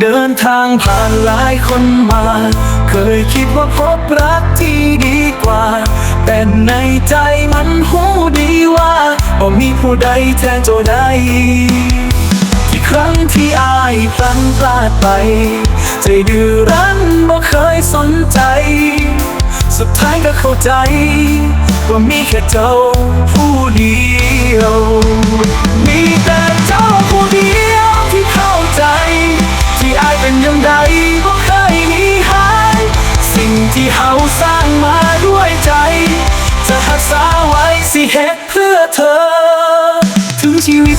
เดินทางผ่านหลายคนมา เคยคิดว่าพบรักที่ดีกว่า แต่ในใจมันหูดีว่าบ่มีผู้ใดแทนเจ้าได้ที่ครั้งที่อายพลันพลาดไป ใจดื้อรั้นบ่เคยสนใจ สุดท้ายก็เข้าใจ ว่ามีแค่เจ้าผู้เดียวมีแต่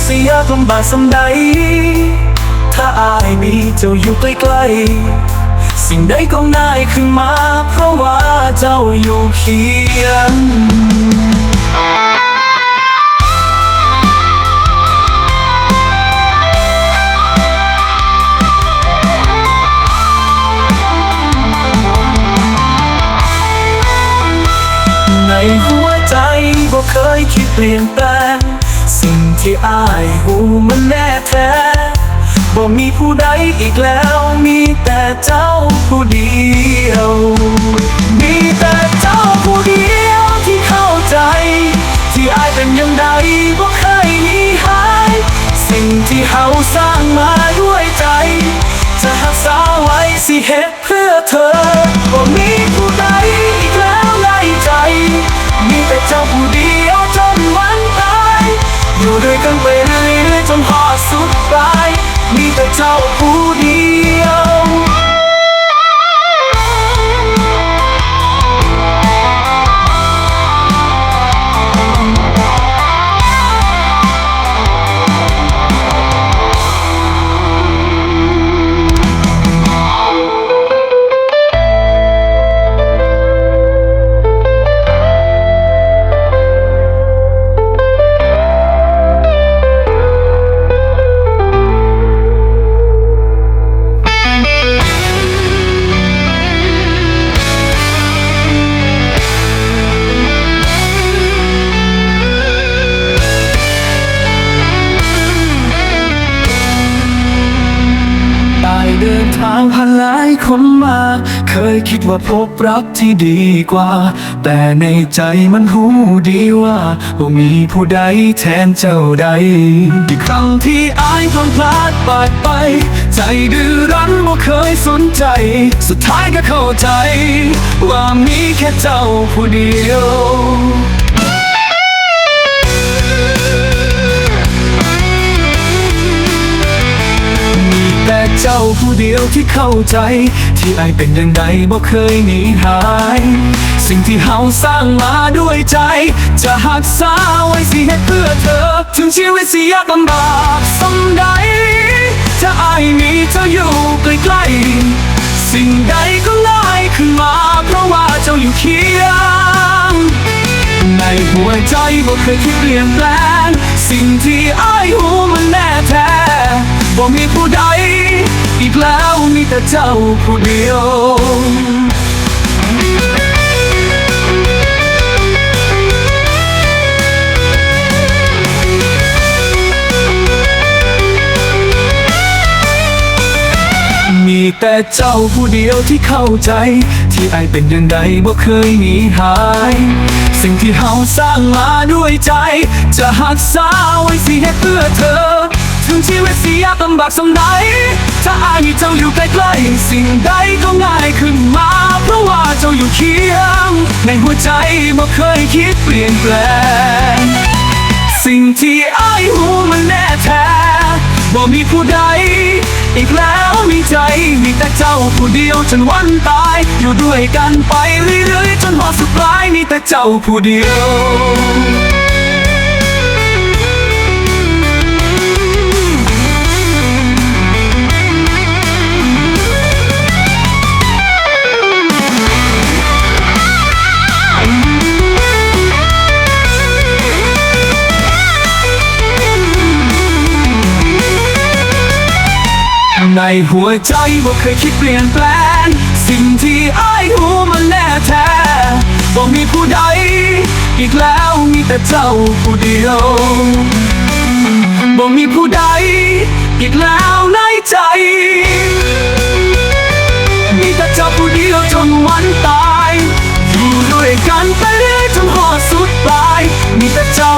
สิยากลำบากสำใด ถ้าอายมีเจ้าอยู่ใกล้ๆ สิ่งใดก็ง่ายขึ้นมา เพราะว่าเจ้าอยู่เคียงในหัวใจบ่เคยคิดเปลี่ยนแปลงสิ่ง ที่อายหูมันแน่แท้บ่มีผู้ใดอีกแล้วมีแต่เจ้าผู้เดียว มีแต่เจ้าผู้เดียวที่เข้าใจ ที่อายเป็นย่างใดบ่เคยหนีหาย สิ่งที่เฮาสร้างมาด้วยใจ จะรักษาไว้สิเฮ็ดเพื่อเธอบ่มีผู้ใด เดินทางผ่านหลายคนมา เคยคิดว่าพบรักที่ดีกว่า แต่ในใจมันหูดีว่าบ่มีผู้ใดแทนเจ้าใดที่ครั้งที่อายพลังพลาดปาดไป ใจดื้อรั้นบ่เคยสนใจ สุดท้ายก็เข้าใจ ว่ามีแค่เจ้าผู้เดียว ยวที่เข้าใจ ที่ไอเป็นย่างใดบ่เคยหนีหาย สิ่งที่เฮาสร้างมาด้วยใจ จะหักษาไว้สิให้เพื่อเธอ ถึงชีวิตสิยากลำบากสำใดถ้าไอมีเธออยู่ใกล้ๆสิ่งใดก็ง่ายขึ้นมา เพราะว่าเจ้าอยู่เคียงในหัวใจบ่เคยคิดเปลี่ยนแปลง สิ่งที่ไอหูมันแน่แท้บ่มีผู้ใด อีกแล้วมีแต่เจ้าผู้เดียวมีแต่เจ้าผู้เดียวที่เข้าใจ ที่ไอเป็นย่างใดบ่เคยหนีหาย สิ่งที่เฮาสร้างมาด้วยใจ จะหักษาไว้สิให้เพื่อเธอำบากสำใดถ้าอายมีเจ้าอยู่ใกล้ๆสิ่งใดก็ง่ายขึ้นมา เพราะว่าเจ้าอยู่เคียง ในหัวใจบ่เคยคิดเปลี่ยนแปลง สิ่งที่อายหูมันแน่แท้บ่มีผู้ใด อีกแล้วมีใจมีแต่เจ้าผู้เดียวจนวันตาย อยู่ด้วยกันไปเรื่อยๆจนหอสุดปลายมีแต่เจ้าผู้เดียว ในหัวใจบ่าเคยคิดเปลี่ยนแปลง สิ่งที่อายหูมันแน่แท้บ่มีผู้ใด อีกแล้วมีแต่เจ้าผู้เดียวบ่มีผู้ใด อีกแล้วในใจ มีแต่เจ้าผู้เดียวจนวันตาย อยู่ด้วยกันไปเรื่อยจนหอดสุดปลาย มีแต่เจ้า